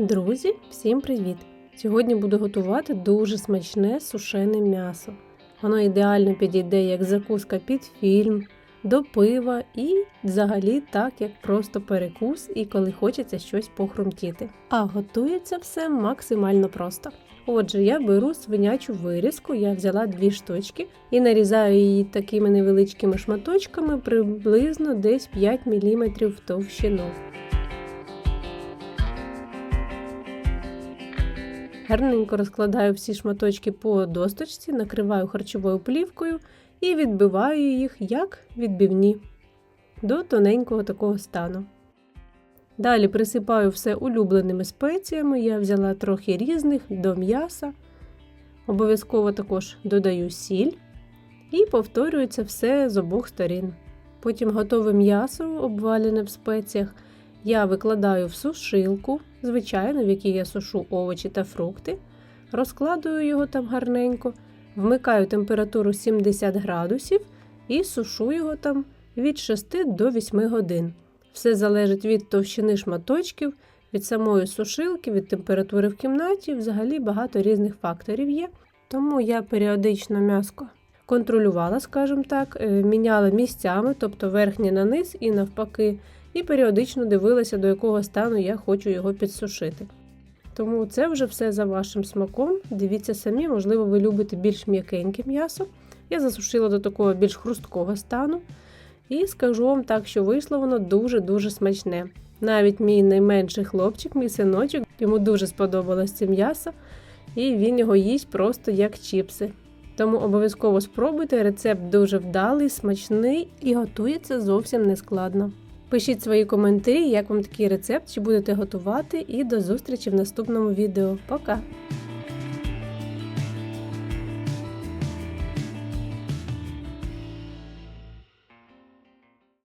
Друзі, всім привіт! Сьогодні буду готувати дуже смачне сушене м'ясо. Воно ідеально підійде як закуска під фільм, до пива і взагалі так, як просто перекус і коли хочеться щось похрумтіти. А готується все максимально просто. Отже, я беру свинячу вирізку, я взяла дві штучки і нарізаю її такими невеличкими шматочками приблизно десь 5 мм в товщину. Гарненько розкладаю всі шматочки по досточці, накриваю харчовою плівкою і відбиваю їх як відбивні до тоненького такого стану. Далі присипаю все улюбленими спеціями. Я взяла трохи різних до м'яса. Обов'язково також додаю сіль і повторюю це все з обох сторін. Потім готове м'ясо, обвалене в спеціях, я викладаю в сушилку, звичайно, в якій я сушу овочі та фрукти, розкладую його там гарненько, вмикаю температуру 70 градусів і сушу його там від 6 до 8 годин. Все залежить від товщини шматочків, від самої сушилки, від температури в кімнаті, взагалі багато різних факторів є. Тому я періодично м'яско контролювала, скажімо так, е, міняла місцями, тобто верхнє на низ і навпаки, і періодично дивилася, до якого стану я хочу його підсушити. Тому це вже все за вашим смаком. Дивіться самі, можливо, ви любите більш м'якеньке м'ясо. Я засушила до такого більш хрусткого стану. І скажу вам так, що вийшло воно дуже-дуже смачне. Навіть мій найменший хлопчик, мій синочок, йому дуже сподобалось це м'ясо, і він його їсть просто як чіпси. Тому обов'язково спробуйте, рецепт дуже вдалий, смачний і готується зовсім нескладно. Пишіть свої коментарі, як вам такий рецепт, чи будете готувати, і до зустрічі в наступному відео. Пока!